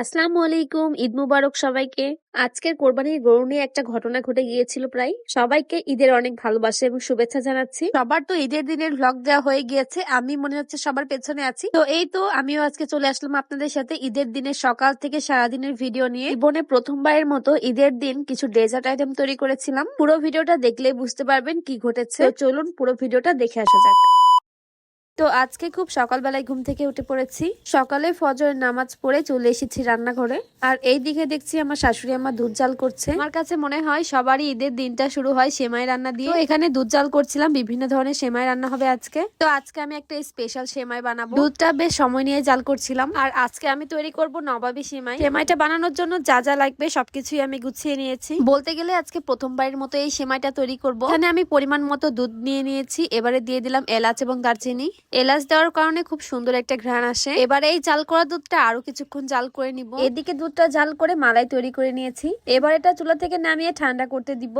আসসালামু আলাইকুম, ঈদ মুবারক সবাইকে। আজকের কোরবানির গরু নিয়ে একটা ঘটনা ঘটে গিয়েছিল প্রায়। সবাইকে ঈদের অনেক ভালোবাসা এবং শুভেচ্ছা জানাচ্ছি। সবার তো ঈদের দিনের ভ্লগ দেওয়া হয়ে গিয়েছে, আমি মনে হচ্ছে সবার পেছনে আছি। তো এই তো আমিও আজকে চলে আসলাম আপনাদের সাথে ঈদের দিনের সকাল থেকে সারাদিনের ভিডিও নিয়ে। জীবনে প্রথমবারের মতো ঈদের দিন কিছু ডেজার্ট আইটেম তৈরি করেছিলাম। পুরো ভিডিওটা দেখলে বুঝতে পারবেন কি ঘটেছে। চলুন পুরো ভিডিওটা দেখে আসা যাক। তো আজকে খুব সকালবেলায় ঘুম থেকে উঠে পড়েছি। সকালে ফজরের নামাজ পড়ে চলে এসেছি রান্নাঘরে। আর এই দিকে দেখছি আমার শাশুড়ি আমার দুধ জাল করছে। আমার কাছে মনে হয় সবারই ঈদের দিনটা শুরু হয় সেমাই রান্না দিয়ে। এখানে দুধ জাল করছিলাম বিভিন্ন ধরনের সেমাই রান্না হবে আজকে। তো আজকে আমি একটা স্পেশাল সেমাই বানাবো। দুধটা বেশ সময় নিয়ে জাল করছিলাম। আর আজকে আমি তৈরি করব নবাবী সেমাই। সেমাইটা বানানোর জন্য যা যা লাগবে সবকিছুই আমি গুছিয়ে নিয়েছি। বলতে গেলে আজকে প্রথমবারের মতো এই সেমাইটা তৈরি করব। এখানে আমি পরিমাণ মতো দুধ নিয়ে নিয়েছি। এবারে দিয়ে দিলাম এলাচ এবং দারচিনি। এলাচ দেওয়ার কারণে খুব সুন্দর একটা ঘ্রাণ আসে। এবারে এই জাল করা দুধটা আরও কিছুক্ষণ জাল করে নিব। এদিকে দুধটা জাল করে মালাই তৈরি করে নিয়েছি। এবার এটা চুলা থেকে নামিয়ে ঠান্ডা করতে দিব।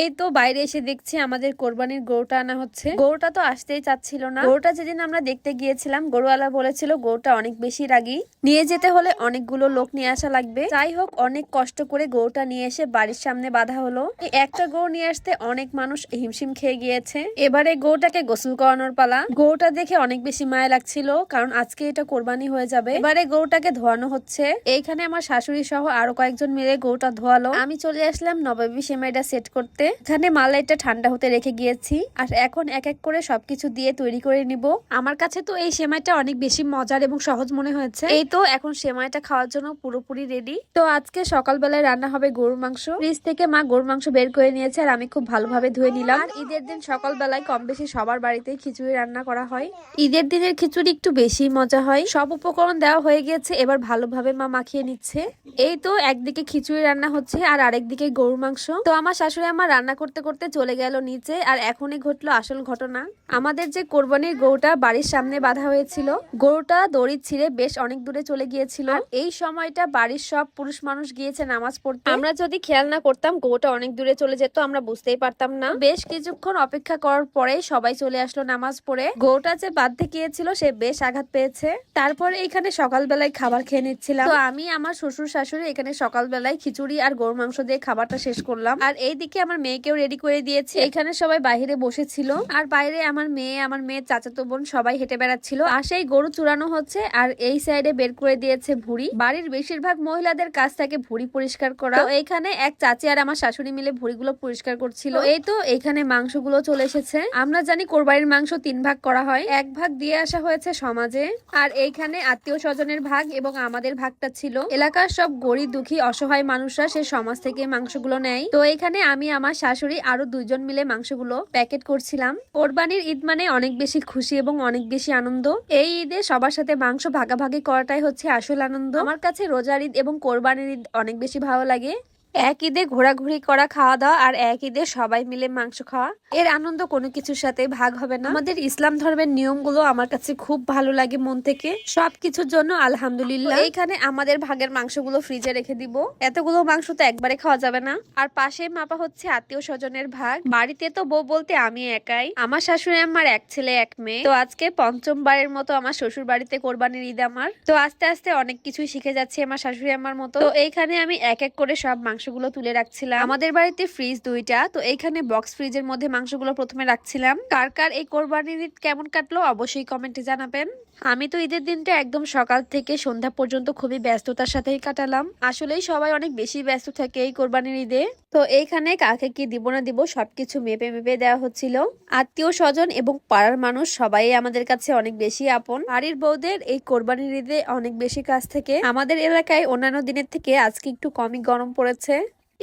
এই তো বাইরে এসে দেখছি আমাদের কোরবানির গরুটা আনা হচ্ছে। গরুটা তো আসতেই চাচ্ছিল না। গরুটা যেদিন আমরা দেখতে গিয়েছিলাম, গরুওয়ালা বলেছিল গরুটা অনেক বেশি রাগি। নিয়ে যেতে হলে অনেকগুলো লোক নিয়ে আসা লাগবে। যাই হোক, অনেক কষ্ট করে গরুটা নিয়ে এসে বাড়ির সামনে বাঁধা হলো। একটা গরু নিয়ে আসতে অনেক মানুষ হিমশিম খেয়ে গিয়েছে। এবারে গরুটাকে গোসল করানোর পালা। গরুটা দেখে অনেক বেশি মায়া লাগছিল, কারণ আজকে এটা কোরবানি হয়ে যাবে। এবারে গরুটাকে ধোয়ানো হচ্ছে। এইখানে আমার শাশুড়ি সহ আরও কয়েকজন মিলে গরুটা ধোয়ালো। আমি চলে আসলাম নবাবী সেমাইটা সেট করতে। এখানে মালাইটা ঠান্ডা হতে রেখে গিয়েছি। আর এখন এক এক করে সবকিছু দিয়ে তৈরি করে নিব। আমার কাছে তো এই সেমাইটা অনেক বেশি মজার এবং সহজ মনে হয়েছে। এই তো এখন সেমাইটা খাওয়ার জন্য পুরোপুরি রেডি তো আজকে সকালবেলায় রান্না হবে গরুর মাংস। ফ্রিজ থেকে মা গরুর মাংস বের করে নিয়েছে আর আমি খুব ভালোভাবে ধুয়ে নিলাম। আর ঈদের দিন সকালবেলায় কম বেশি সবার বাড়িতেই খিচুড়ি রান্না করা হয়। ঈদের দিনের খিচুড়ি একটু বেশি মজা হয়। সব উপকরণ দেওয়া হয়ে গিয়েছে, এবার ভালোভাবে মা মাখিয়ে নিচ্ছে। এই তো একদিকে খিচুড়ি রান্না হচ্ছে আর আরেকদিকে গরুর মাংস। তো আমার শাশুড়ি আমার রান্না করতে করতে চলে গেল নিচে আর এখনই ঘটলো আসল ঘটনা। আমাদের যে কোরবানির গরুটা বাড়ির সামনে বাঁধা হয়েছিল, গরুটা দড়ি ছিঁড়ে বেশ অনেক দূরে চলে গিয়েছিল। এই সময়টা বাড়ির সব পুরুষ মানুষ গিয়েছে নামাজ পড়তে। আমরা যদি খেয়াল না করতাম, গরুটা অনেক দূরে চলে যেত, আমরা বুঝতেই পারতাম না। বেশ কিছুক্ষণ অপেক্ষা করার পরে সবাই চলে আসলো নামাজ পড়ে। গরুটা যে বাঁধতে গিয়েছিল, সে বেশ আঘাত পেয়েছে। তারপরে এখানে সকালবেলায় খাবার খেয়ে নিচ্ছিলাম। তো আমি আমার শ্বশুর শাশুড়ি এখানে সকালবেলায় খিচুড়ি আর গরুর মাংস দিয়ে খাবারটা শেষ করলাম। আর এইদিকে আমার মেয়েকেও রেডি করে দিয়েছে। এখানে সবাই বাইরে বসেছিল। আর বাইরে আমার মেয়ে, আমার মেয়ের চাচাতো বোন সবাই হেঁটে বেড়াচ্ছিল। আর সেই গরু চুরানো হচ্ছে আর এই সাইডে বের করে দিয়েছে ভুড়ি। বাড়ির বেশিরভাগ মহিলাদের কাছ থেকে ভুড়ি পরিষ্কার করা। তো এইখানে এক চাচি আর আমার শাশুড়ি মিলে ভুড়িগুলো পরিষ্কার করছিল। এই তো এখানে মাংসগুলো চলে এসেছে। আমরা জানি কোরবানির মাংস তিন ভাগ করা হয়। এক ভাগ দিয়ে আসা হয়েছে সমাজে। আর এইখানে আত্মীয় স্বজনের ভাগ এবং আমাদের ভাগটা ছিল। এলাকার সব গরিব, দুঃখী, অসহায় মানুষরা সে সমাজ থেকে মাংসগুলো নেয়। তো এখানে আমি, আমার শাশুড়ি আরও দুইজন মিলে মাংসগুলো প্যাকেট করছিলাম। কোরবানির ঈদ মানে অনেক বেশি খুশি এবং অনেক বেশি আনন্দ। এই ঈদে সবার সাথে মাংস ভাগাভাগি করাটাই হচ্ছে আসল আনন্দ। আমার কাছে রোজার ঈদ এবং কোরবানির ঈদ অনেক বেশি ভালো লাগে। এক ঈদে ঘোরাঘুরি করা খাওয়া দাওয়া আর এক ঈদে সবাই মিলে মাংস খাওয়া। এর আনন্দ কোনো কিছুর সাথে ভাগ হবে না। আমাদের ইসলাম ধর্মের নিয়মগুলো আমার কাছে খুব ভালো লাগে মন থেকে। সবকিছুর জন্য আলহামদুলিল্লাহ। এইখানে আমাদের ভাগের মাংসগুলো ফ্রিজে রেখে দিব। এতগুলো মাংস তো একবারে খাওয়া যাবে না। আর পাশে মাপা হচ্ছে আত্মীয় স্বজনের ভাগ। বাড়িতে তো বউ বলতে আমি একাই। আমার শাশুড়ি আমার এক ছেলে এক মেয়ে। তো আজকে পঞ্চমবারের মতো আমার শ্বশুর বাড়িতে কোরবানির ঈদ আমার। তো আস্তে আস্তে অনেক কিছুই শিখে যাচ্ছে আমার শাশুড়ি আমার মতো। তো এইখানে আমি এক এক করে সব মাংসগুলো তুলে রাখছিলাম। আমাদের বাড়িতে ফ্রিজ দুইটা, তো এইখানে বক্স ফ্রিজের মধ্যে মাংসগুলো প্রথমে রাখছিলাম। কার কার এই কোরবানির ঈদ কেমন কাটলো অবশ্যই কমেন্টে জানাবেন। আমি তো ঈদের দিনটা একদম সকাল থেকে সন্ধ্যা পর্যন্ত খুবই ব্যস্ততার সাথেই কাটালাম। আসলেই সবাই অনেক বেশি ব্যস্ত থাকে এই কোরবানির ঈদে। তো এইখানে কাকে কি দিব না দিব সবকিছু মেপে মেপে দেওয়া হচ্ছিল। আত্মীয় স্বজন এবং পাড়ার মানুষ সবাই আমাদের কাছে অনেক বেশি আপন। বাড়ির বউদের এই কোরবানির ঈদে অনেক বেশি কাজ থেকে। আমাদের এলাকায় অন্যান্য দিনের থেকে আজকে একটু কমই গরম পড়েছে।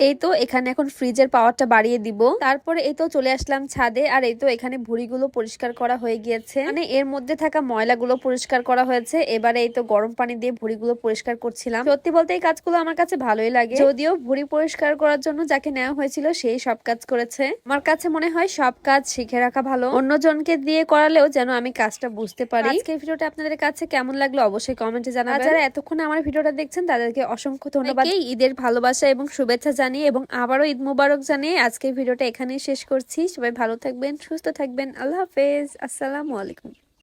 এই তো এখানে এখন ফ্রিজের পাওয়ারটা বাড়িয়ে দিব। তারপরে এই তো চলে আসলাম ছাদে, আর এই তো এখানে ভুড়িগুলো পরিষ্কার করা হয়ে গিয়েছে। মানে এর মধ্যে থাকা ময়লাগুলো পরিষ্কার করা হয়েছে। এবারে এই তো গরম পানি দিয়ে ভুড়িগুলো পরিষ্কার করছিলাম। সত্যি বলতে এই কাজগুলো আমার কাছে ভালোই লাগে। যদিও ভুড়ি পরিষ্কার করার জন্য যাকে নেওয়া হয়েছিল সেই সব কাজ করেছে। আমার কাছে মনে হয় সব কাজ শিখে রাখা ভালো। অন্যজনকে দিয়ে করালেও যেন আমি কাজটা বুঝতে পারি। আজকে ভিডিওটা আপনাদের কাছে কেমন লাগল অবশ্যই কমেন্টে জানাবেন। যারা এতক্ষণ আমার ভিডিওটা দেখছেন, তাদেরকে অসংখ্য ধন্যবাদ। ঈদের ভালোবাসা এবং শুভেচ্ছা জানিয়ে এবং আবারও ঈদ মুবারক জানিয়ে আজকের ভিডিওটা এখানেই শেষ করছি। সবাই ভালো থাকবেন, সুস্থ থাকবেন। আল্লাহ হাফেজ। আসসালামু আলাইকুম।